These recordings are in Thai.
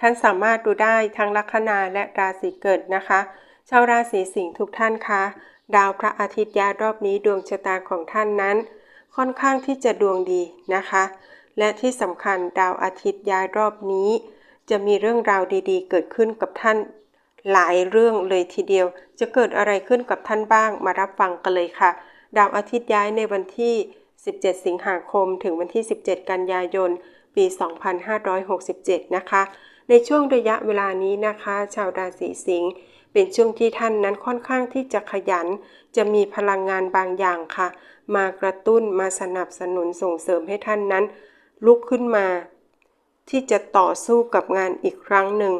ท่านสามารถดูได้ทั้งลัคนาและราศีเกิดนะคะ ชาวราศีสิงห์ทุกท่านคะดาวพระอาทิตย์ย้ายรอบนี้ดวงชะตาของท่านนั้น ค่อนข้างที่จะดวงดีนะคะ และที่สำคัญดาวอาทิตย์ย้ายรอบนี้ จะมีเรื่องราวดีๆ เกิดขึ้นกับท่าน หลายเรื่องเลยทีเดียว จะเกิดอะไรขึ้นกับท่านบ้างมารับฟังกันเลยค่ะ ดาวอาทิตย์ย้ายในวันที่ 17 สิงหาคม ถึงวันที่ 17 กันยายน ปี 2567 นะคะ ในช่วงระยะเวลานี้นะคะ ชาวราศีสิงห์เป็นช่วงที่ท่านนั้นค่อนข้างที่จะขยัน จะมีพลังงานบางอย่างค่ะ มากระตุ้นมาสนับสนุนส่งเสริมให้ท่านนั้น ลุกขึ้นมา ที่จะต่อสู้กับงานอีกครั้งหนึ่ง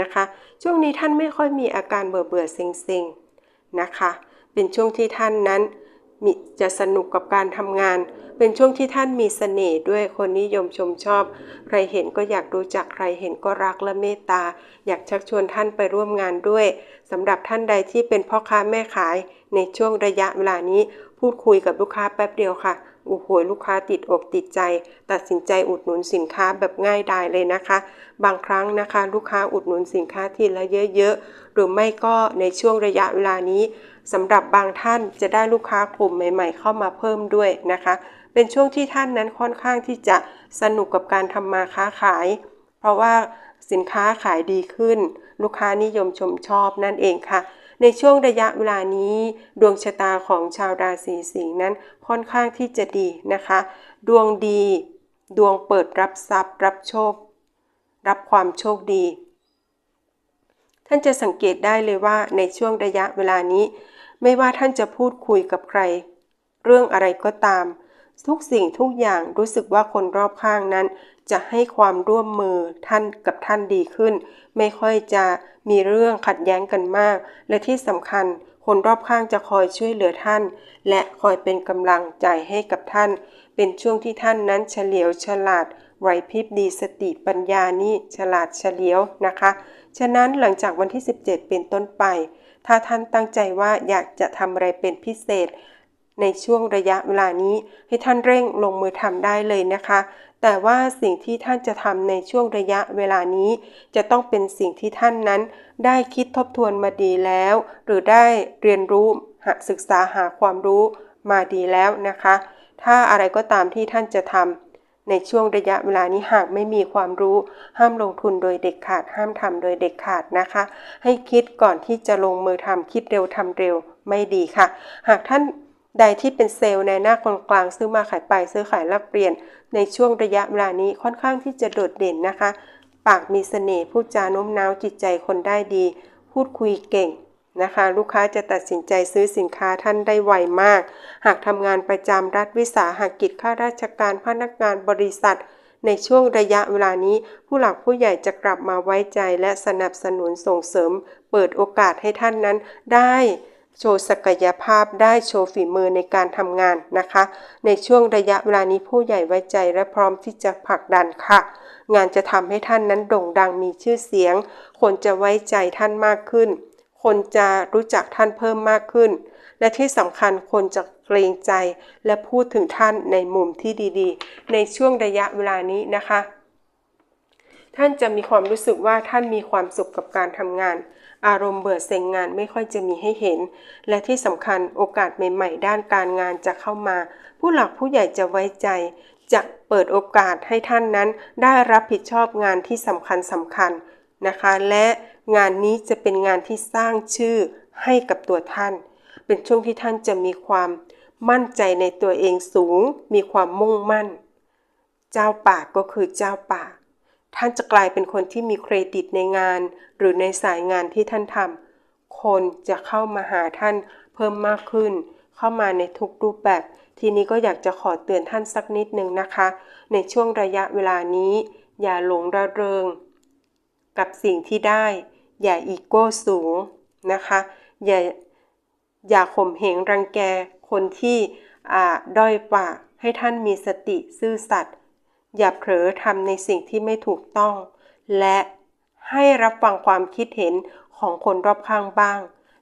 นะคะ ช่วงนี้ท่านไม่ค่อยมีอาการเบื่อเบื่อเซ็งเซ็งๆนะคะ เป็นช่วงที่ท่านนั้น มีจะสนุกกับการทำงาน เป็นช่วงที่ท่านมีเสน่ห์ด้วยคนนิยมชมชอบ ใครเห็นก็อยากรู้จักใครเห็นก็รักและเมตตา อยากชักชวนท่านไปร่วมงานด้วยสำหรับท่านใดที่เป็นพ่อค้าแม่ขาย ในช่วงระยะเวลานี้ พูดคุยกับลูกค้าแป๊บเดียวค่ะโอ้โหลูกค้าติดอกติดใจ ตัดสินใจอุดหนุนสินค้าแบบง่ายดายเลยนะคะ บางครั้งนะคะ ลูกค้าอุดหนุนสินค้าทีละเยอะๆหรือไม่ก็ในช่วงระยะเวลานี้ สำหรับบางท่านจะได้ลูกค้ากลุ่มใหม่ ๆ เข้ามาเพิ่มด้วยนะคะ เป็นช่วงที่ท่านนั้นค่อนข้างที่จะสนุกกับการทำมาค้าขาย เพราะว่าสินค้าขายดีขึ้น ลูกค้านิยมชมชอบนั่นเองค่ะ ในช่วงระยะเวลานี้ ดวงชะตาของชาวราศีสิงห์นั้นค่อนข้างที่จะดีนะคะ ดวงดี ดวงเปิดรับทรัพย์ รับโชค รับความโชคดี ท่านจะสังเกตได้เลยว่าในช่วงระยะเวลานี้ ไม่ว่าท่านจะพูดคุยกับใคร เรื่องอะไรก็ตาม ทุกสิ่งทุกอย่างรู้สึกว่าคนรอบข้างนั้น จะให้ความร่วมมือท่านกับท่านดีขึ้น ไม่ค่อยจะมีเรื่องขัดแย้งกันมาก และที่สำคัญคนรอบข้างจะคอยช่วยเหลือท่าน และคอยเป็นกำลังใจให้กับท่าน เป็นช่วงที่ท่านนั้นเฉลียวฉลาดไหวพริบดีสติปัญญานี่ฉลาดเฉลียวนะคะ ฉะนั้นหลังจากวันที่ 17 เป็นต้นไป ถ้าท่านตั้งใจว่าอยากจะทำอะไรเป็นพิเศษ ในช่วงระยะเวลานี้ ให้ท่านเร่งลงมือทำได้เลยนะคะ แต่ว่าสิ่งที่ท่านจะทำในช่วงระยะเวลานี้ จะต้องเป็นสิ่งที่ท่านนั้น ได้คิดทบทวนมาดีแล้ว หรือได้เรียนรู้หาศึกษาหาความรู้มาดีแล้วนะคะ ถ้าอะไรก็ตามที่ท่านจะทำ ในช่วงระยะเวลานี้หากไม่มีความรู้ ห้ามลงทุนโดยเด็ดขาด ห้ามทำโดยเด็ดขาดนะคะ ให้คิดก่อนที่จะลงมือทำคิดเร็วทำเร็วไม่ดีค่ะ หากท่านใดที่เป็นเซลล์ในหน้าคนกลางซื้อมาขายไปซื้อขายแลกเปลี่ยน ในช่วงระยะเวลานี้ค่อนข้างที่จะโดดเด่นนะคะ ปากมีเสน่ห์พูดจาโน้มน้าวจิตใจคนได้ดี พูดคุยเก่ง นะคะ ลูกค้าจะตัดสินใจซื้อสินค้าท่านได้ไวมาก หากทำงานประจำรัฐวิสาหกิจข้าราชการพนักงานบริษัท ในช่วงระยะเวลานี้ ผู้หลักผู้ใหญ่จะกลับมาไว้ใจและสนับสนุนส่งเสริม เปิดโอกาสให้ท่านนั้นได้โชว์ศักยภาพได้โชว์ฝีมือในการทำงานนะคะ ในช่วงระยะเวลานี้ผู้ใหญ่ไว้ใจและพร้อมที่จะผลักดันค่ะ งานจะทำให้ท่านนั้นโด่งดังมีชื่อเสียง คนจะไว้ใจท่านมากขึ้น คนจะรู้จักท่านเพิ่มมากขึ้น และที่สำคัญคนจะเกรงใจและพูดถึงท่านในมุมที่ดีๆ ในช่วงระยะเวลานี้นะคะ ท่านจะมีความรู้สึกว่าท่านมีความสุขกับการทำงาน อารมณ์เบื่อเซ็งงานไม่ค่อยจะมีให้เห็น และที่สำคัญโอกาสใหม่ๆ ด้านการงานจะเข้ามา ผู้หลักผู้ใหญ่จะไว้ใจจะเปิดโอกาสให้ท่านนั้นได้รับผิดชอบงานที่สำคัญสำคัญนะคะ และ งานนี้จะเป็นงานที่สร้างชื่อให้กับตัวท่าน เป็นช่วงที่ท่านจะมีความมั่นใจในตัวเองสูง มีความมุ่งมั่น เจ้าป่าก็คือเจ้าป่าท่านจะกลายเป็นคนที่มีเครดิตในงาน หรือในสายงานที่ท่านทำ คนจะเข้ามาหาท่านเพิ่มมากขึ้น เข้ามาในทุกรูปแบบ ทีนี้ก็อยากจะขอเตือนท่านสักนิดหนึ่งนะคะ ในช่วงระยะเวลานี้ อย่าหลงระเริง กับสิ่งที่ได้ อย่าอีโก้สูงนะคะ อย่าอย่าข่มเหงรังแกคนที่อ่าด้อยกว่า ให้ท่านมีสติซื่อสัตย์อย่าเผลอทำในสิ่งที่ไม่ถูกต้อง และให้รับฟังความคิดเห็นของคนรอบข้างบ้าง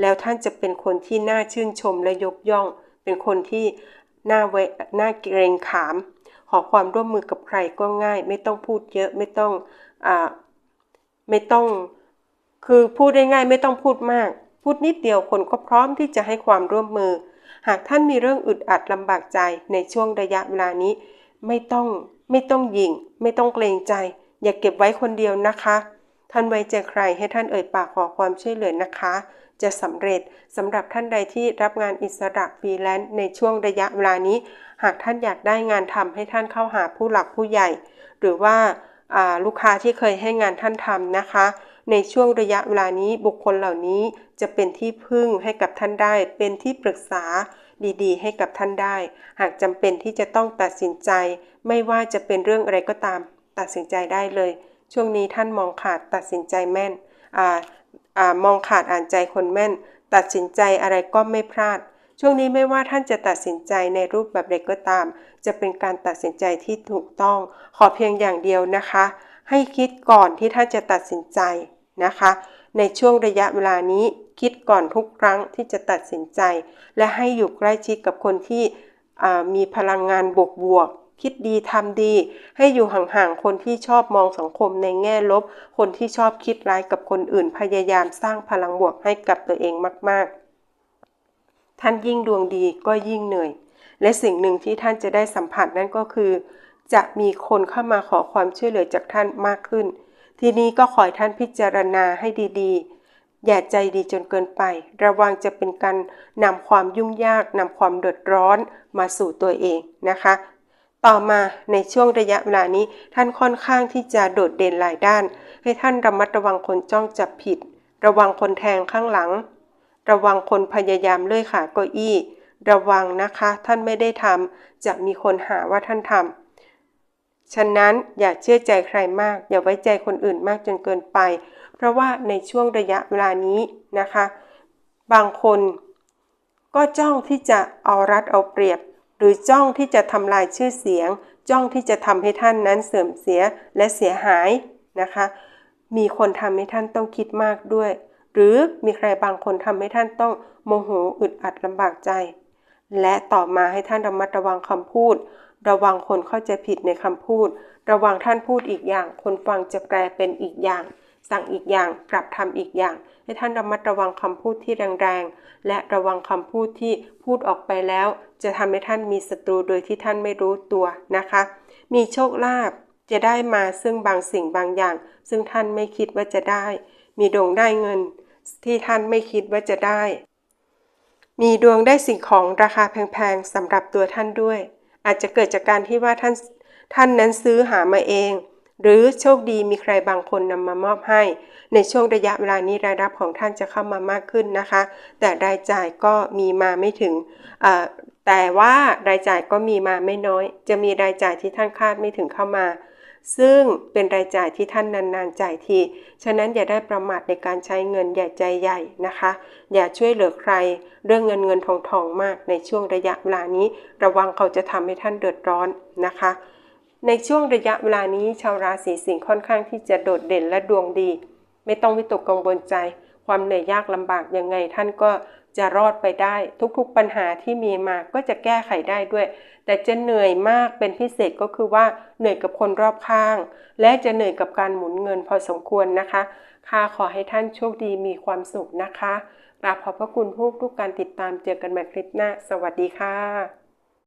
แล้วท่านจะเป็นคนที่น่าชื่นชมและยกย่อง เป็นคนที่น่าไว้น่าเกรงขาม ขอความร่วมมือกับใครก็ง่าย ไม่ต้องพูดเยอะไม่ต้องอ่าไม่ต้อง คือพูดง่ายๆไม่ต้องพูดมาก พูดนิดเดียวคนก็พร้อมที่จะให้ความร่วมมือ หากท่านมีเรื่องอึดอัดลำบากใจในช่วงระยะเวลานี้ ไม่ต้องไม่ต้องยิง ไม่ต้องเกรงใจ อย่าเก็บไว้คนเดียวนะคะ ท่านไว้ใจใครให้ท่านเอ่ยปากขอความช่วยเหลือนะคะ จะสำเร็จสำหรับท่านใดที่รับงานอิสระฟรีแลนซ์ในช่วงระยะเวลานี้ หากท่านอยากได้งานทำให้ท่านเข้าหาผู้หลักผู้ใหญ่ หรือว่าลูกค้าที่เคยให้งานท่านทำนะคะ ในช่วงระยะเวลานี้บุคคลเหล่านี้จะเป็นที่พึ่งให้กับท่านได้ เป็นที่ปรึกษาดีๆ ให้กับท่านได้ หากจำเป็นที่จะต้องตัดสินใจ ไม่ว่าจะเป็นเรื่องอะไรก็ตาม ตัดสินใจได้เลย ช่วงนี้ท่านมองขาดตัดสินใจแม่นอามองขาดอ่านใจคนแม่น ตัดสินใจอะไรก็ไม่พลาด ช่วงนี้ไม่ว่าท่านจะตัดสินใจในรูปแบบใดก็ตาม จะเป็นการตัดสินใจที่ถูกต้อง ขอเพียงอย่างเดียวนะคะ ให้คิดก่อนที่ท่านจะตัดสินใจ นะคะ ในช่วงระยะเวลานี้คิดก่อนทุกครั้งที่จะตัดสินใจ และให้อยู่ใกล้ชิดกับคนที่มีพลังงานบวกบวกคิดดีทำดี ให้อยู่ห่างๆคนที่ชอบมองสังคมในแง่ลบ คนที่ชอบคิดร้ายกับคนอื่น พยายามสร้างพลังบวกให้กับตัวเองมาก ๆ ท่านยิ่งดวงดีก็ยิ่งเหนื่อย และสิ่งหนึ่งที่ท่านจะได้สัมผัสนั่นก็คือ จะมีคนเข้ามาขอความช่วยเหลือจากท่านมากขึ้น ทีนี้ก็ขอให้ท่านพิจารณาให้ดีๆ อย่าใจดีจนเกินไป ระวังจะเป็นการนำความยุ่งยากนำความเดือดร้อนมาสู่ตัวเองนะคะ ต่อมาในช่วงระยะเวลานี้ท่านค่อนข้างที่จะโดดเด่นหลายด้าน ให้ท่านระมัดระวังคนจ้องจับผิด ระวังคนแทงข้างหลัง ระวังคนพยายามเลื่อยขาเก้าอี้ ระวังนะคะ ท่านไม่ได้ทำจะมีคนหาว่าท่านทำ ฉะนั้นอย่าเชื่อใจใครมาก อย่าไว้ใจคนอื่นมากจนเกินไป เพราะว่าในช่วงระยะเวลานี้นะคะ บางคนก็จ้องที่จะเอารัดเอาเปรียบ หรือจ้องที่จะทำลายชื่อเสียง จ้องที่จะทำให้ท่านนั้นเสื่อมเสียและเสียหายนะคะ มีคนทำให้ท่านต้องคิดมากด้วย หรือมีใครบางคนทำให้ท่านต้องโมโหอึดอัดลำบากใจ และต่อมาให้ท่านระมัดระวังคำพูด ระวังคนเข้าใจผิดในคำพูด ระวังท่านพูดอีกอย่าง คนฟังจะแปลเป็นอีกอย่าง สั่งอีกอย่างกลับทำอีกอย่าง ให้ท่านระมัดระวังคำพูดที่แรงๆ และระวังคำพูดที่พูดออกไปแล้ว จะทำให้ท่านมีศัตรูโดยที่ท่านไม่รู้ตัวนะคะ มีโชคลาภจะได้มาซึ่งบางสิ่งบางอย่าง ซึ่งท่านไม่คิดว่าจะได้ มีดวงได้เงิน ที่ท่านไม่คิดว่าจะได้ มีดวงได้สิ่งของราคาแพงๆสำหรับตัวท่านด้วย อาจจะเกิดจากการที่ว่าท่านท่านนั้นซื้อหามาเอง หรือโชคดีมีใครบางคนนำมามอบให้ ในช่วงระยะเวลานี้รายรับของท่านจะเข้ามามากขึ้นนะคะ แต่รายจ่ายก็มีมาไม่ถึง แต่ว่ารายจ่ายก็มีมาไม่น้อย จะมีรายจ่ายที่ท่านคาดไม่ถึงเข้ามา ซึ่งเป็นรายจ่ายที่ท่านนานๆจ่ายที ฉะนั้นอย่าได้ประมาทในการใช้เงินอย่าใจใหญ่นะคะ อย่าช่วยเหลือใคร เรื่องเงินเงินทองทองมากในช่วงระยะเวลานี้ ระวังเขาจะทำให้ท่านเดือดร้อนนะคะ ในช่วงระยะเวลานี้ชาวราศีสิงห์ค่อนข้างที่จะโดดเด่นและดวงดี ไม่ต้องวิตกกังวลใจ ความเหนื่อยยากลำบากยังไงท่านก็ จะรอดไปได้ ทุกๆปัญหาที่มีมาก็จะแก้ไขได้ด้วย แต่จะเหนื่อยมากเป็นพิเศษก็คือว่าเหนื่อยกับคนรอบข้าง และจะเหนื่อยกับการหมุนเงินพอสมควรนะคะค่าขอให้ท่านโชคดีมีความสุขนะคะกราบขอบพระคุณทุกทุกการติดตามเจอกันใหม่คลิปหน้า สวัสดีค่ะ